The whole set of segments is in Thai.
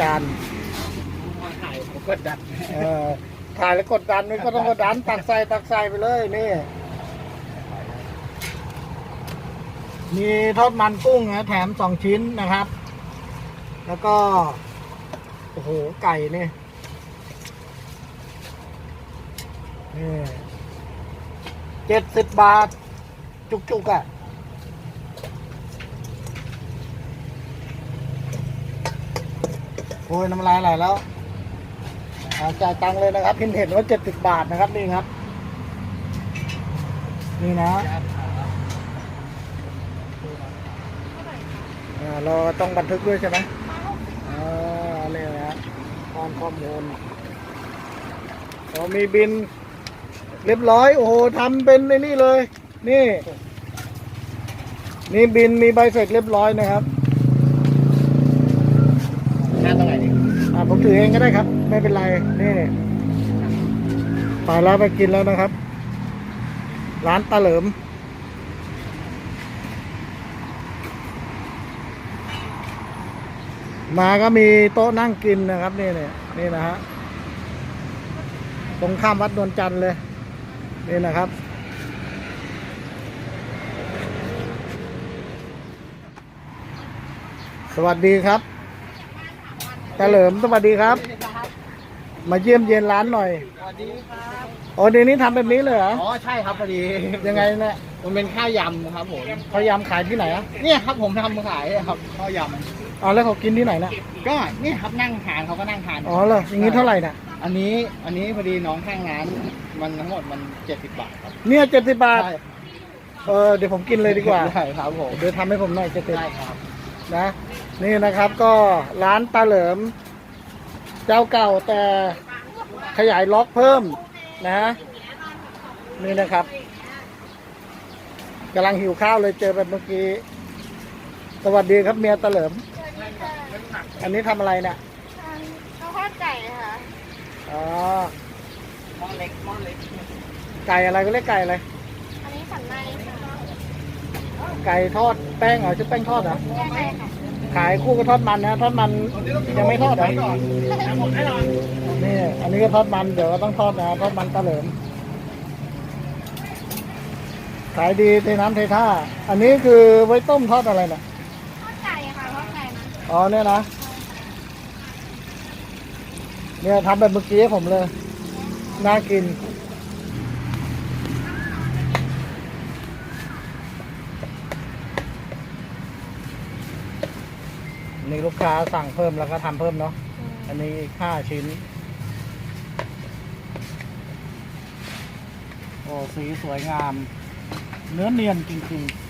จานมาถ่ายผมกดดันเออถ่ายแล้วกดดันนี่ก็ต้องกดดันตักใส่ตักใส่ไปเลยนี่มีทอดมันกุ้งนะแถมสองชิ้นนะครับ แล้วก็โอ้โหไก่นี่นี่เจ็ดสิบบาท จุกๆอะ โอ้ยน้ำลายไหลแล้วจ่ายตังค์เลยนะครับเห็นเห็นว่าเจ็ดสิบบาทนะครับนี่ครับ นี่นะเราต้องบันทึกด้วยใช่ไหมอ่านี่นะตอนข้อมูลเรามีบิน เรียบร้อย โอ้โหทำเป็นในนี่เลย นี่มีบินมีใบเสร็จเรียบร้อยนะครับ น้าตรงไหนดิอ่าผมถือเองก็ได้ครับ ไม่เป็นไร นี่ไปแล้วไปกินแล้วนะครับ ร้านตาเหลิม มาก็มีโต๊ะนั่งกินนะครับ นี่เนี่ยนี่นะฮะตรงข้ามวัดนวลจันทร์เลย นี่นะครับสวัสดีครับ เหลิมสวัสดีครับ มาเยี่ยมเยียนร้านหน่อยสวัสดีครับโอ้เดี๋ยวนี้ทำแบบนี้เลยเหรออ๋อใช่ครับพอดียังไงเนี่ยมันเป็นข้าวยำครับผมพยายามขายที่ไหนอะเนี่ยครับผมทำขายครับข้าวยอ๋อแล้วเขากินที่ไหนน่ะำก็เนี่ยครับนั่งทานเขาก็นั่งทานอ๋อเหรออย่างนี้เท่าไหร่น่ะ อันนี้อันนี้พอดีน้องข้างร้านมันทั้งหมดมันเจ็ดสิบบาทครับเนี่ยเจ็ดสิบบาท ใช่เออเดี๋ยวผมกินเลยดีกว่า ได้ครับผมเดี๋ยวทำให้ผมหน่อยเจ็ดสิบได้ครับ นะ นี่นะครับก็ร้านตาเหลิม เจ้าเก่าแต่ขยายล็อกเพิ่มนะฮะนี่นะครับกำลังหิวข้าวเลยเจอแบบเมื่อกี้ สวัสดีครับเมียตาเหลิม อันนี้ทำอะไรเนี่ยข้าวทอดไก่ค่ะ อ๋อ หม้อเล็กหม้อเล็ก ไก่อะไรก็เรียกไก่อะไร อันนี้สันในค่ะ ไก่ทอดแป้งเหรอชื่อแป้งทอดเหรอใช่ค่ะขายคู่กับทอดมันนะทอดมันยังไม่ทอดเหรอหมดแน่นอนนี่อันนี้ก็ทอดมันเดี๋ยวก็ต้องทอดนะทอดมันตะเหลิมขายดีเทน้ำเทท่า อันนี้คือไว้ต้มทอดอะไรน่ะทอดไก่ค่ะทอดไก่นะอ๋อเนี่ยนะเนี่ยทำแบบเมื่อกี้ให้ผมเลย น่ากิน นี่ลูกค้าสั่งเพิ่มแล้วก็ทำเพิ่มเนาะ อันนี้ห้าชิ้น โอ้สีสวยงาม เนื้อเนียนจริงๆ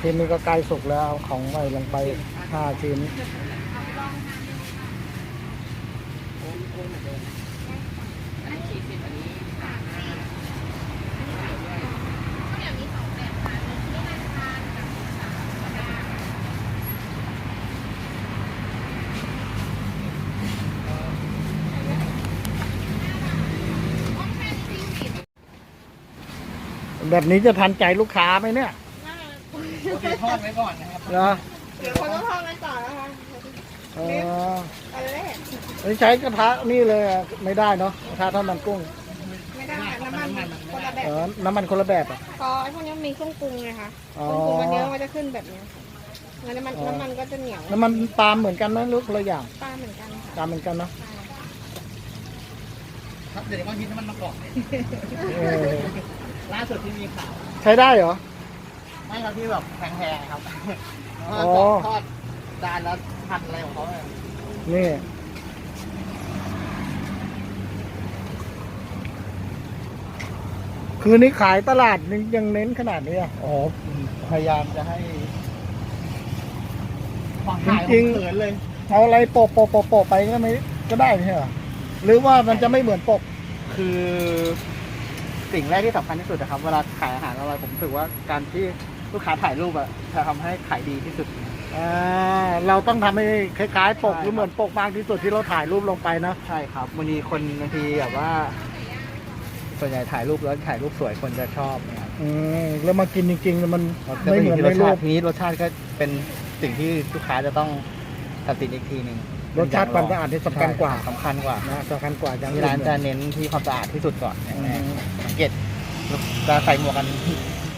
ชิ้นนี้ก็ใกล้สุกแล้วเอาของไว้ลงไปห้าชิ้นแบบนี้จะทันใจลูกค้าไหมเนี่ย โอเคทอดไว้ก่อนนะครับเหรอเดี๋ยวคนต้องทอดไว้ก่อนนะคะเออเอาเลยไม่ใช้กระทะนี่เลยอะไม่ได้เนาะกระทะทอดมันกุ้งไม่ได้ค่ะน้ำมันคนละแบเอบอน้ำมันคนละแบบอะ พอไอ้พวกนี้มีเครื่องปรุงไงคะอ๋อเครื่องปรุงมันเยอะมันจะขึ้นแบบนี้ค่ะแล้วน้ำมันอ๋อน้ำมันก็จะเหนียวน้ำมันปาล์มเหมือนกันไหมหรือคนละอย่างปลาเหมือนกันค่ะปาล์มเหมือนกันเนาะครับเดี๋ยวบางทีน้ำมันมะกอกเนี่ยเออล่าสุดที่มีข่าวใช้ได้เหรอ ไม่ครับที่แบบแพงๆครับอ๋อทอดจานแล้วผัดอะไรของเขาเนี่ยนี่คืนนี้ขายตลาดยังยังเน้นขนาดนี้อะอ๋อพยายามจะให้ความขายจริงเขินเลยเอาอะไรโปะโปะโปะโปะไปก็ไม่ก็ได้ไม่ใช่เหรอหรือว่ามันจะไม่เหมือนปก คือสิ่งแรกที่สำคัญที่สุดนะครับ เวลาขายอาหารอะไรผมรู้สึกว่าการที่ ลูกค้าถ่ายรูปอะจะทำให้ขายดีที่สุด อ่าเราต้องทำให้คล้ายๆ ปกใช่หรือเหมือนปกมากที่สุดที่เราถ่ายรูปลงไปนะใช่ครับบางทีคนบางทีแบบว่า ส่วนใหญ่ถ่ายรูปแล้วถ่ายรูปสวยคนจะชอบนะครับอืมแล้วมากินจริงๆมันก็ไม่จะเหอมืยู่อนที่รในสรูชาป ติทีนี้รสชาติก็เป็นสิ่งที่ลูกค้าจะต้องตัดสินอีกทีหนึ่งรสชาติความสะอาดที่สำคัญกว่าใช่สำคัญกว่า นะสำคัญกว่าอย่างที่ร้านจะเน้นที่ความสะอาดที่สุดก่อนอืมสังเกตจะใส่หมวกกัน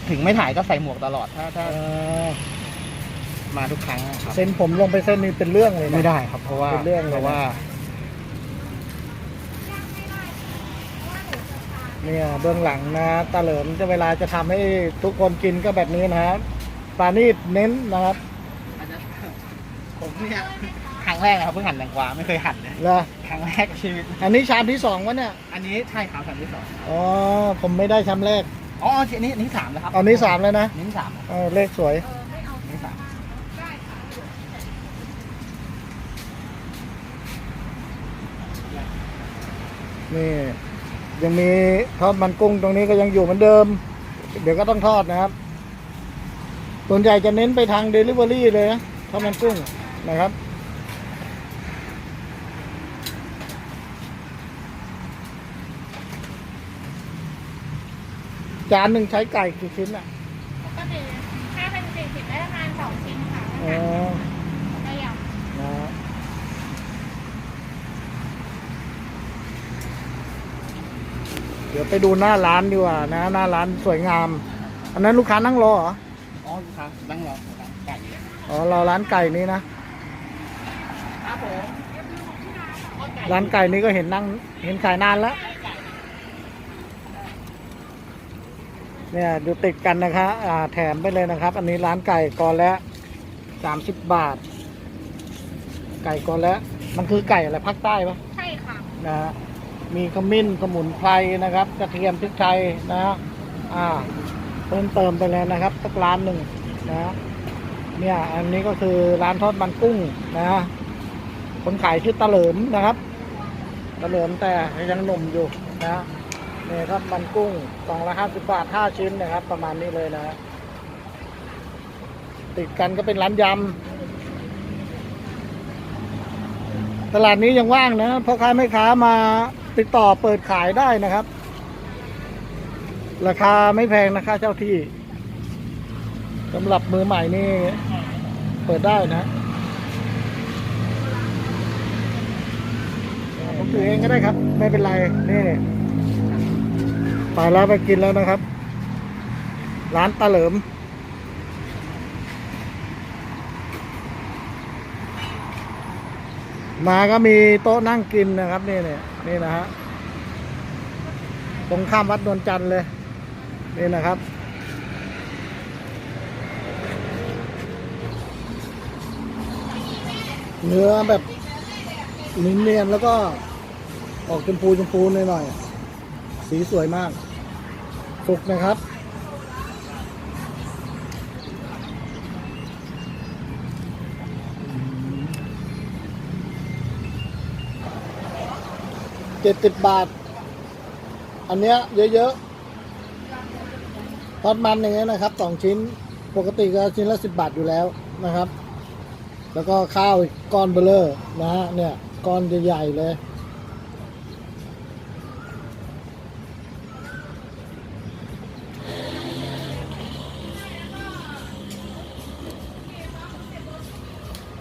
ถึงไม่ถ่ายก็ใส่หมวกตลอดถ้าถ้าเอ่อมาทุกครั้งครับเส้นผมลงไปเส้นนี้เป็นเรื่องเลยนะ ไม่ได้ครับ เพราะว่าเป็นเรื่องเลยนะเพราะว่า เนี่ยเบื้องหลังนะตาเหลิมจะเวลาจะทำให้ทุกคนกินก็แบบนี้นะครับปลานีดเน้นนะครับอาจจะผมเนี่ยครั้งแรกนะครับเพิ่งหั่นแตงกวาไม่เคยหั่นเลยแล้วครั้งแรกชีวิต อันนี้ชามที่สองวะเนี่ย อันนี้ใช่ครับอันที่สองอ๋อผมไม่ได้ชามแรก อ๋ออันนี้อันนี้สามแล้วครับอันนี้สามแล้วนะอันนี้สามเออเลขสวยอันนี้สามนี่ยังมีทอดมันกุ้งตรงนี้ก็ยังอยู่เหมือนเดิม เดี๋ยวก็ต้องทอดนะครับส่วนใหญ่จะเน้นไปทาง Delivery เลยนะทอดมันกุ้งนะครับ จานหนึ่งใช้ไก่กี่ชิ้นอะปกติถ้าเป็นสี่สิบได้ประมาณสองชิ้นค่ะอ๋อก็ยนะฮะเดี๋ยวไปดูหน้าร้านดีกว่านะ หน้าร้านสวยงาม อันนั้นลูกค้านั่งรอเหรอ อ๋อลูกค้านั่งรอร้านไก่อ๋อรอร้านไก่นี้นะ ครับผมร้านไก่นี้ก็เห็นนั่งเห็นขายนานแล้ว เนี่ยอยู่ติดกันนะคะอ่าแถมไปเลยนะครับ อันนี้ร้านไก่กอนละสามสิบบาท ไก่กอนละมันคือไก่อะไรภาคใต้ปะำใช่ค่ะนะฮะมีขมิ้นสมุนไพรนะครับ กระเทียมพริกไทยนะฮะอ่าเพิ่มเติมไปแล้วนะครับสักร้านหนึ่งนะฮะเนี่ยอันนี้ก็คือร้านทอดมันกุ้งนะฮะคนขายชื่อตะเหลิมนะครับตะเหลิมแต่ยังหนุ่มอยู่นะฮะเนี่ยทอดมันกุ้งกล่องละห้าสิบบาทห้าชิ้นนะครับ ประมาณนี้เลยนะฮะติดกันก็เป็นร้านยำตลาดนี้ยังว่างนะพ่อค้าแม่ค้ามาติดต่อเปิดขายได้นะครับ ราคาไม่แพงนะคะเจ้าที่สำหรับมือใหม่นี่ เปิดได้นะผมถือเองก็ได้ครับ ไม่เป็นไรนี่ ไปแล้วไปกินแล้วนะครับ ร้านตาเหลิม มาก็มีโต๊ะนั่งกินนะครับ นี่เนี่ยนี่นะฮะตรงข้ามวัดนวลจันทร์เลย นี่นะครับเนื้อแบบนิ่เนียนๆแล้วก็ออกชมพูชมพูหน่อยๆ สีสวยมาก สุกนะครับ เจ็ดสิบบาท อันเนี้ยเยอะๆทอดมันอย่างเงี้ยนะครับสองชิ้น ปกติก็ชิ้นละสิบบาทอยู่แล้วนะครับ แล้วก็ข้าวอีกก้อนเบลเลอร์นะฮะเนี่ย ก้อนใหญ่ๆเลย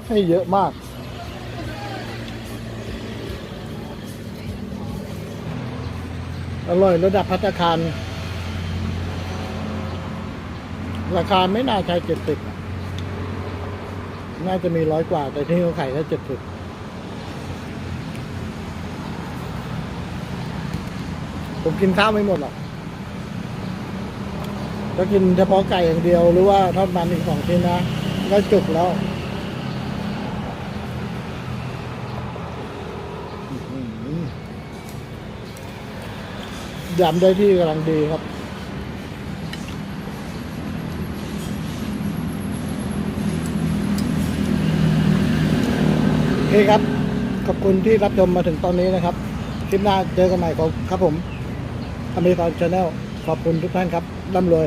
ให้เยอะมาก อร่อยระดับพัตตาคาร ราคาไม่น่าใช่เจ็ดสิบน่าจะมีร้อยกว่า แต่ที่เขาขายแค่เจ็ดสิบผมกินข้าวไม่หมดหรอกก็กินเฉพาะไก่อย่างเดียวหรือว่าทอดมันอีกสองชิ้นนะ ก็จุกแล้ว ยำได้ที่กำลังดีครับ โอเคครับ ขอบคุณที่รับชมมาถึงตอนนี้นะครับ คลิปหน้าเจอกันใหม่ครับครับผมอเมริกันชาแนลขอบคุณทุกท่านครับร่ำรวย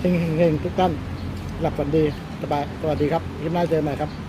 เฮงๆๆทุกท่านหลับฝันดีสบายสวัสดีครับคลิปหน้าเจอกันใหม่ครับ